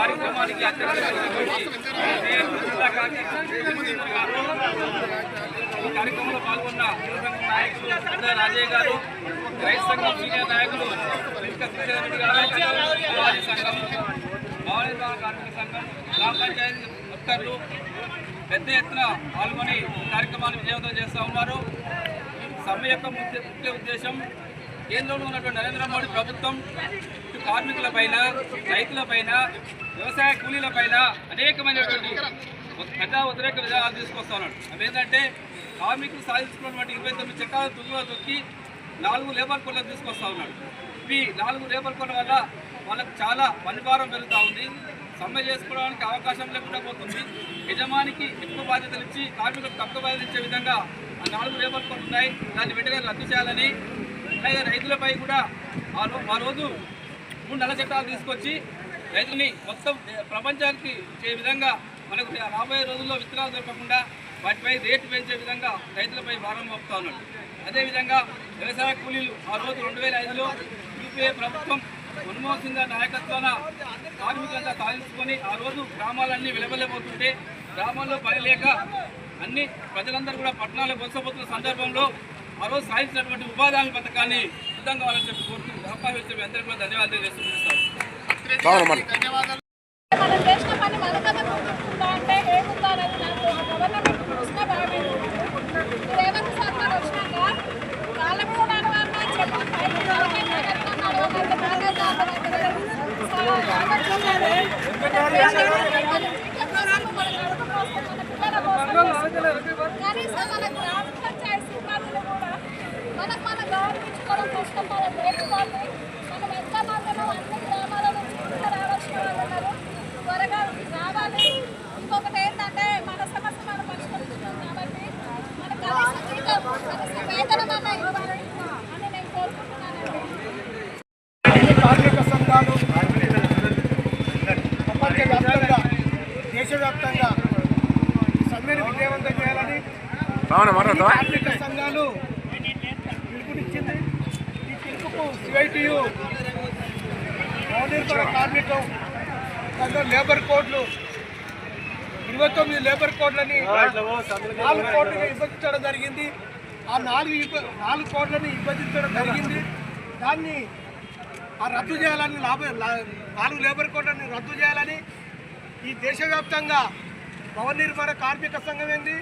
కార్యక్రమానికి కార్యక్రమంలో పాల్గొన్న నాయకులు రాజయ్య గారు రైతు సంఘం సీనియర్ నాయకులు వెంకట గారు సంఘం కార్మిక సంఘం గ్రామ పంచాయతీ వర్కర్లు పెద్ద ఎత్తున పాల్గొని కార్యక్రమాన్ని విజయవంతం చేస్తూ ఉన్నారు సమ్మె యొక్క ముఖ్య ఉద్దేశం కేంద్రంలో ఉన్నటువంటి నరేంద్ర మోడీ ప్రభుత్వం కార్మికులపైన రైతులపైన వ్యవసాయ కూలీలపైన అనేకమైనటువంటి పెద్ద వ్యతిరేక విధానాలు తీసుకొస్తా ఉన్నాడు అవి ఏంటంటే కార్మికులు సాధించుకున్నటువంటి ఇరవై తొమ్మిది చట్టాలను తుమ్ములో తొక్కి నాలుగు లేబర్ కోడ్లను తీసుకొస్తా ఉన్నాడు. ఇవి నాలుగు లేబర్ కోడ్ల వల్ల వాళ్ళకు చాలా పనిభారం పెరుగుతూ ఉంది. సమ్మె చేసుకోవడానికి అవకాశం లేకుండా పోతుంది. యజమానికి ఎక్కువ బాధ్యతలు ఇచ్చి కార్మికులకు తక్కువ బాధ్యతలు ఇచ్చే విధంగా ఆ నాలుగు లేబర్ కోడ్లు ఉన్నాయి. దాన్ని వెంటనే రద్దు చేయాలని అలాగే రైతులపై కూడా ఆ ఆ రోజు మూడు నెలల చట్టాలు తీసుకొచ్చి రైతుల్ని మొత్తం ప్రపంచానికి ఇచ్చే విధంగా మనకు రాబోయే రోజుల్లో విత్తనాలు దొరకకుండా వాటిపై రేటు పెంచే విధంగా రైతులపై భారం మోపుతా ఉన్నాడు. అదేవిధంగా వ్యవసాయ కూలీలు ఆ రోజు రెండు వేల ఐదులో యూపీఏ ప్రభుత్వం మన్మోహన్ సింగ్ నాయకత్వాన కార్మికులంతా సాధించుకొని ఆ రోజు గ్రామాలన్నీ విలవలేకపోతుంటే గ్రామాల్లో పని లేక అన్ని ప్రజలందరూ కూడా పట్టణాలకు వలసపోతున్న సందర్భంలో ఆ రోజు సాధించినటువంటి ఉపాధి హామీ పథకాన్ని సిద్ధం కావాలని చెప్పి కోరుతూ అవకాశం ఇచ్చే అందరికీ కూడా ధన్యవాదాలు ధన్యవాదాలు మనం చేసిన పని అంటే ఏముందో అనేది నాకు గవర్నమెంట్ చూసినా రేవంత్ వచ్చినాక కూడా చెప్పి కనీసం గ్రామ పంచాయతీ కూడా మనకు మన గౌరవించుకోవడం కష్టం మనం నేర్చుకోవాలి మనం ఎంత మందిలో అన్ని గ్రామాల నుంచి ఇంకా రావాల్సిన వాళ్ళు ఉన్నారు త్వరగా రావాలి ఇంకొకటి ఏంటంటే మన సమస్య మనం పరిష్కరించుకున్నాం కాబట్టి మన కనీస జీతం కనీస వేతనం అన్న ఇవ్వాలి అని నేను కోరుకుంటున్నానండి అన్ని కార్మిక సంఘాలు ప్రపంచవ్యాప్తంగా దేశవ్యాప్తంగా ఈ సమ్మెను విజయవంతం చేయాలని కార్మిక సంఘాలు పిలుపునిచ్చింది. ఈ పిలుపుకు సిఐటియు మౌలిక కార్మిక సంఘం లేబర్ కోడ్లు ఇరవై తొమ్మిది లేబర్ కోడ్లని నాలుగు కోట్లను విభజించడం జరిగింది. ఆ నాలుగు నాలుగు కోట్లను విభజించడం జరిగింది. దాన్ని ఆ రద్దు చేయాలని లాభ నాలుగు లేబర్ కోడ్లను రద్దు చేయాలని ఈ దేశవ్యాప్తంగా భవన నిర్మాణ కార్మిక సంఘం ఏంది?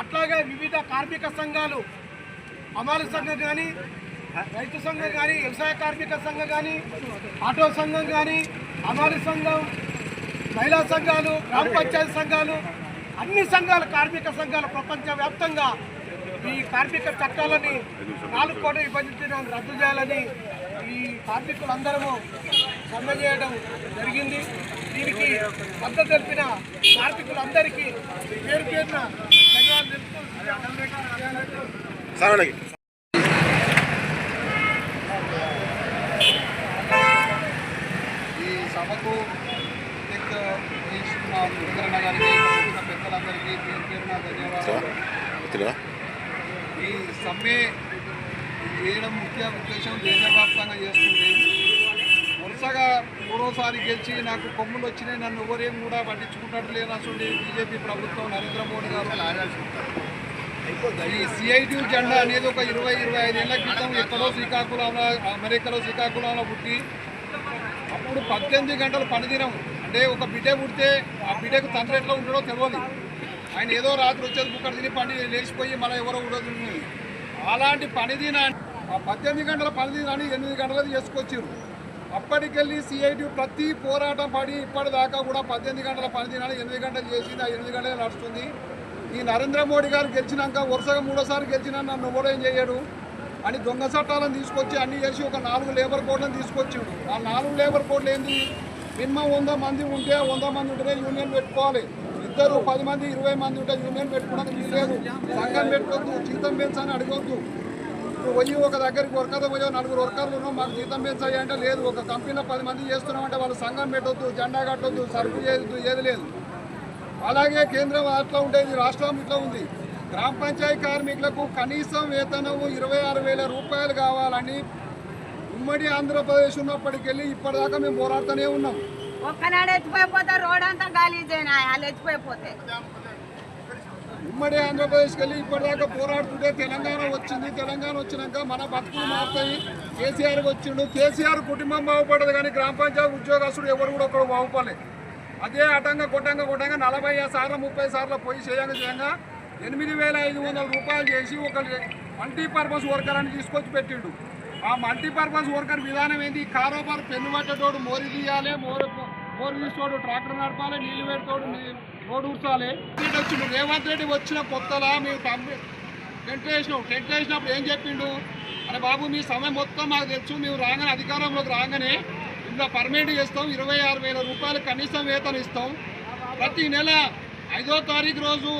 అట్లాగే వివిధ కార్మిక సంఘాలు అమలు సంఘం కానీ రైతు సంఘం కానీ వ్యవసాయ కార్మిక సంఘం కానీ ఆటో సంఘం కానీ అమలు సంఘం మహిళా సంఘాలు గ్రామ పంచాయతీ సంఘాలు అన్ని సంఘాల కార్మిక సంఘాలు ప్రపంచవ్యాప్తంగా ఈ కార్మిక చట్టాలని నాలుగు కోట్ల విభజించడం రద్దు చేయాలని ఈ కార్మికులందరము సమ్మె చేయడం జరిగింది. దీనికి మద్దతు తెలిపిన కార్మికులందరికీ పేరు పేరున ధన్యవాదాలు సభకు వహిస్తున్న వెంకరన్న గారికి పెద్దలందరికీ పేరు పేరున ధన్యవాదాలు. ఈ సమ్మె చేయడం ముఖ్య ఉద్దేశం దేశవ్యాప్తంగా చేస్తుంది. వరుసగా మూడోసారి గెలిచి నాకు కొమ్ములు వచ్చినాయి. నన్ను ఎవరేం కూడా పట్టించుకుంటాడు లేనటువంటి బీజేపీ ప్రభుత్వం నరేంద్ర మోడీ గారు. ఈ సిఐటి జెండా అనేది ఒక ఇరవై ఇరవై ఐదేళ్ళ క్రితం ఎక్కడో శ్రీకాకుళంలో అమెరికాలో శ్రీకాకుళంలో పుట్టి అప్పుడు పద్దెనిమిది గంటలు పనిదినం. అంటే ఒక బిడ్డ పుడితే ఆ బిడ్డకు తండ్రి ఎట్లా ఉంటాడో తెలియదు ఆయన ఏదో రాత్రి వచ్చేది బుక్కడ తిని పని లేచిపోయి మళ్ళీ ఎవరో ఉండదు అలాంటి పనిదిన ఆ పద్దెనిమిది గంటల పనిదినాన్ని ఎనిమిది గంటలకు చేసుకొచ్చారు అప్పటికెళ్ళి సిఐటి ప్రతి పోరాటం పడి ఇప్పటిదాకా కూడా పద్దెనిమిది గంటల పనిదినాన్ని ఎనిమిది గంటలు చేసింది ఆ ఎనిమిది గంటలు నడుస్తుంది. ఈ నరేంద్ర మోడీ గారు గెలిచినాక వరుసగా మూడోసారి గెలిచినా నన్ను కూడా ఏం చేయడు. అని దొంగ చట్టాలను తీసుకొచ్చి అన్ని చేసి ఒక నాలుగు లేబర్ కోడ్లను తీసుకొచ్చిండు ఆ నాలుగు లేబర్ కోడ్లు ఏంది? మినిమం వంద మంది ఉంటే వంద మంది ఉంటేనే యూనియన్ పెట్టుకోవాలి. ఇద్దరు పది మంది ఇరవై మంది ఉంటే యూనియన్ పెట్టుకోవడానికి లేదు సంఘం పెట్టుకోవద్దు జీతం పెంచాలని అడగొద్దు. ఇప్పుడు పోయి ఒక దగ్గరికి వర్కర్లు పోయావు నలుగురు వర్కర్లు ఉన్నాం మాకు జీతం పెంచాయి అంటే లేదు. ఒక కంపెనీలో పది మంది చేస్తున్నామంటే వాళ్ళు సంఘం పెట్టొద్దు జెండా కట్టొద్దు సరుకు చేయొద్దు ఏది లేదు. అలాగే కేంద్రం అట్లా ఉండేది రాష్ట్రం ఇట్లా ఉంది. గ్రామ పంచాయతీ కార్మికులకు కనీసం వేతనం ఇరవై ఆరు వేల రూపాయలు కావాలని ఉమ్మడి ఆంధ్రప్రదేశ్ ఉన్నప్పటికెళ్ళి ఇప్పటిదాకా మేము పోరాడుతూనే ఉన్నాం. ఒక్కనాడు ఎత్తిపోయిపోతే రోడ్ అంతా గలీజేనా వాళ్ళు ఎత్తిపోయిపోతే. ఉమ్మడి ఆంధ్రప్రదేశ్కి వెళ్ళి ఇప్పటిదాకా పోరాడుతుంటే తెలంగాణ వచ్చింది. తెలంగాణ వచ్చినాక మన బతుకులు మారుతాయి. కేసీఆర్ వచ్చిండు. కేసీఆర్ కుటుంబం బాగుపడదు కానీ గ్రామ పంచాయతీ ఉద్యోగస్తుడు ఎవరు కూడా ఒకడు బాగుపడలేదు. అదే అటంగా కొట్టంగా కొట్టంగా నలభై సార్లు ముప్పై సార్లు పోయి చేయంగా చేయంగా ఎనిమిది వేల ఐదు వందల రూపాయలు చేసి ఒక మల్టీపర్పస్ వర్కర్ అని తీసుకొచ్చి పెట్టిండు. ఆ మల్టీపర్పస్ వర్కర్ విధానం ఏంటి కారోబార్ పెన్ను పట్టేటోడు మోరి తీయాలి మోరు మోరు తీసుకోడు ట్రాక్టర్ నడపాలి నీళ్ళు పెడతాడు నీ- రోడ్డు ఉడసాలి రెడ్డి వచ్చిండు రేవంత్ రెడ్డి వచ్చిన కొత్తలా మేము పంపి టెంట్ వేసినాం టెంట్ వేసినప్పుడు ఏం చెప్పిండు? అరే బాబు మీ సమయం మొత్తం మాకు తెలుసు మేము రాగానే అధికారంలోకి రాగానే ఇందులో పర్మనెంట్ చేస్తాం ఇరవై ఆరు వేల రూపాయలు కనీసం వేతనం ఇస్తాం. ప్రతి నెల ఐదో తారీఖు రోజు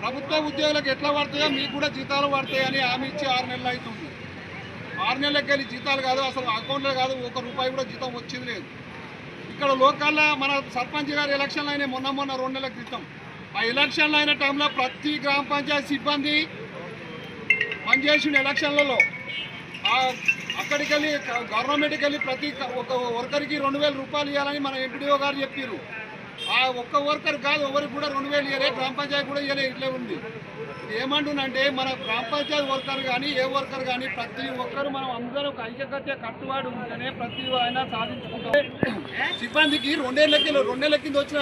ప్రభుత్వ ఉద్యోగులకు ఎట్లా పడతాయో మీకు కూడా జీతాలు పడతాయని హామీ ఇచ్చి ఆరు నెలలు అవుతుంది. ఆరు నెలలకు వెళ్ళి జీతాలు కాదు అసలు అకౌంట్లో కాదు ఒక రూపాయి కూడా జీతం వచ్చింది లేదు. ఇక్కడ లోకల్లో మన సర్పంచ్ గారి ఎలక్షన్లు అయినాయి మొన్న మొన్న రెండు నెలల క్రితం. ఆ ఎలక్షన్లు అయిన టైంలో ప్రతి గ్రామ పంచాయతీ సిబ్బంది పనిచేసిన ఎలక్షన్లలో. అక్కడికి వెళ్ళి గవర్నమెంట్కి వెళ్ళి ప్రతి ఒక వర్కర్కి రెండు వేల రూపాయలు ఇవ్వాలని మన ఎంపీడీఓ గారు చెప్పారు ఆ ఒక్క వర్కర్ కాదు ఎవరికి కూడా రెండు వేలు ఇవ్వలే గ్రామ పంచాయతీ కూడా ఇవ్వలే ఇట్లే ఉంది. ఇది ఏమంటుందంటే మన గ్రామ పంచాయతీ వర్కర్ కానీ ఏ వర్కర్ కానీ ప్రతి ఒక్కరు మనం అందరూ ఒక ఐక్యకత్య కట్టుబాటు ఉంటేనే ప్రతి ఆయన సాధించుకుంటాం. సిబ్బందికి రెండేళ్ళకి రెండేళ్ళ కింద వచ్చిన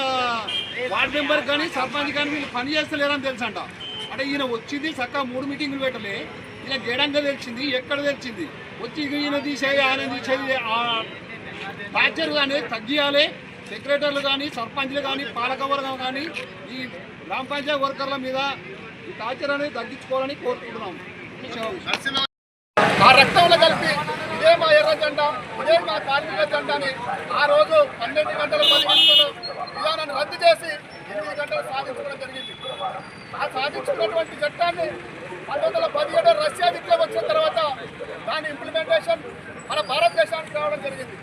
వార్డు మెంబర్ కానీ సర్పంచ్ కానీ వీళ్ళు పని చేస్తలేరని తెలుసంట. అంటే ఈయన వచ్చింది చక్కగా మూడు మీటింగ్లు పెట్టలే. ఈయన గేడంగా తెలిసింది ఎక్కడ తెలిసింది? వచ్చి ఈయన తీసేది ఆయన తీసేది ఆ టార్చర్ కానీ తగ్గియాలి. సెక్రటరీలు కానీ సర్పంచ్లు కానీ పాలకవర్గం కానీ ఈ గ్రామ పంచాయతీ వర్కర్ల మీద ఈ టార్చర్ అనేది తగ్గించుకోవాలని కోరుకుంటున్నాం. ఆ రక్తంలో కలిపి ఇదే మా ఎర్ర జెండా ఇదే మా కార్మిక జెండాని ఆ రోజు పన్నెండు గంటల పది గంటలు విధానాన్ని రద్దు చేసి ఎనిమిది గంటలు సాధించడం జరిగింది. ఆ సాధించుకున్నటువంటి చట్టాన్ని పంతొమ్మిది వందల పదిహేడు రష్యా విప్లవం వచ్చిన తర్వాత దాని ఇంప్లిమెంటేషన్ మన భారతదేశానికి రావడం జరిగింది.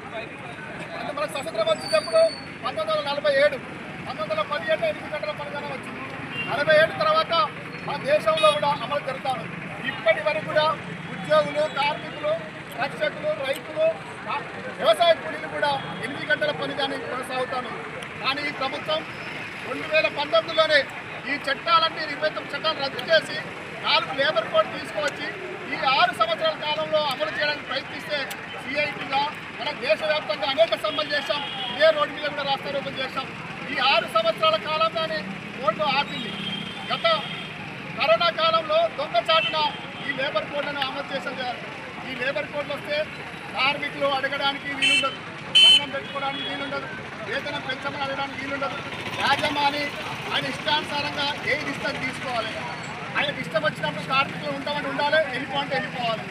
అంటే మనకు స్వతంత్రం వచ్చినప్పుడు పంతొమ్మిది వందల నలభై ఏడు పంతొమ్మిది వందల పదిహేడు ఎనిమిది గంటల పనిదినం వచ్చింది. నలభై ఏడు తర్వాత మా దేశంలో కూడా అమలు జరుగుతాను. ఇప్పటి వరకు కూడా ఉద్యోగులు కార్మికులు రక్షకులు రైతులు వ్యవసాయ కూలీలు కూడా ఎనిమిది గంటల పనిదాన్ని కొనసాగుతాను. కానీ ఈ ప్రభుత్వం రెండు వేల పంతొమ్మిదిలోనే ఈ చట్టాలన్నీ ఇరవై తొమ్మిది చట్టాలు రద్దు చేసి నాలుగు లేబర్ కోడ్ తీసుకువచ్చి ఈ ఆరు సంవత్సరాల కాలంలో అమలు చేయడానికి ప్రయత్నిస్తే సిఐటిగా మన దేశవ్యాప్తంగా అనేక సమ్మెలు చేశాం. ఇదే రోడ్డు మీద కూడా రాస్తారోపణ చేశాం. ఈ ఆరు సంవత్సరాల కాలంలోనే కోర్టు ఆపింది. గత దొంగచాటున ఈ లేబర్ కోడ్లను అమలు చేశారు ఈ లేబర్ కోడ్లు వస్తే కార్మికులు అడగడానికి వీలుండదు. సంఘం పెట్టుకోవడానికి వీలుండదు. వేతనం పెంచమని అడగడానికి వీలుండదు. యాజమాని ఆయన ఇష్టానుసారంగా ఏది ఇష్టం తీసుకోవాలి. ఆయనకు ఇష్టం వచ్చినప్పుడు కార్మికులు ఉంటామని ఉండాలి వెళ్ళిపోంటే వెళ్ళిపోవాలి.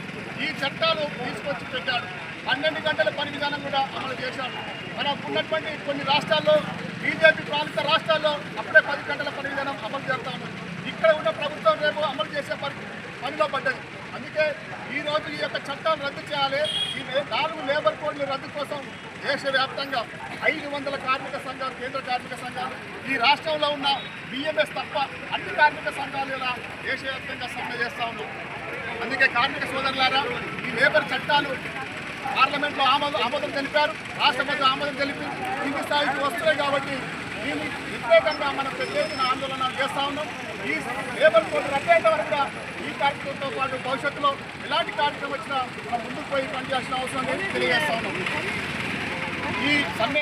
ఈ చట్టాలు తీసుకొచ్చి పెట్టాడు. పన్నెండు గంటల పని విధానం కూడా అమలు చేశాడు. మన ఉన్నటువంటి కొన్ని రాష్ట్రాల్లో బీజేపీ పాలిత రాష్ట్రాల్లో అప్పుడే పది గంటల పని విధానం అమలు చేస్తా ఇక్కడ ఉన్న ప్రభుత్వం రేపు అమలు చేసే పని పనిలో పడ్డది. అందుకే ఈ రోజు ఈ యొక్క చట్టం రద్దు చేయాలి. ఈ నాలుగు లేబర్ కోడ్ల రద్దు కోసం దేశవ్యాప్తంగా ఐదు వందల కార్మిక సంఘాలు కేంద్ర కార్మిక సంఘాలు ఈ రాష్ట్రంలో ఉన్న బిఎంఎస్ తప్ప అన్ని కార్మిక సంఘాలు ఇలా దేశవ్యాప్తంగా సమ్మె చేస్తా ఉన్నాం అందుకే కార్మిక సోదరులారా ఈ లేబర్ చట్టాలు పార్లమెంట్లో ఆమోదం ఆమోదం తెలిపారు రాష్ట్రపతి ఆమోదం తెలిపి కింది స్థాయికి వస్తున్నాయి కాబట్టి దీన్ని వ్యతిరేకంగా మనం పెద్ద ఎత్తున ఆందోళన చేస్తా ఉన్నాం. ఈ లేబర్ కోర్టు రద్దయ్యేంత వరకు ఈ కార్యక్రమంతో పాటు భవిష్యత్తులో ఎలాంటి కార్యక్రమం వచ్చినా మనం ముందుకు పోయి పనిచేయాల్సిన అవసరం లేదు తెలియజేస్తా ఉన్నాం. ఈ సమ్మె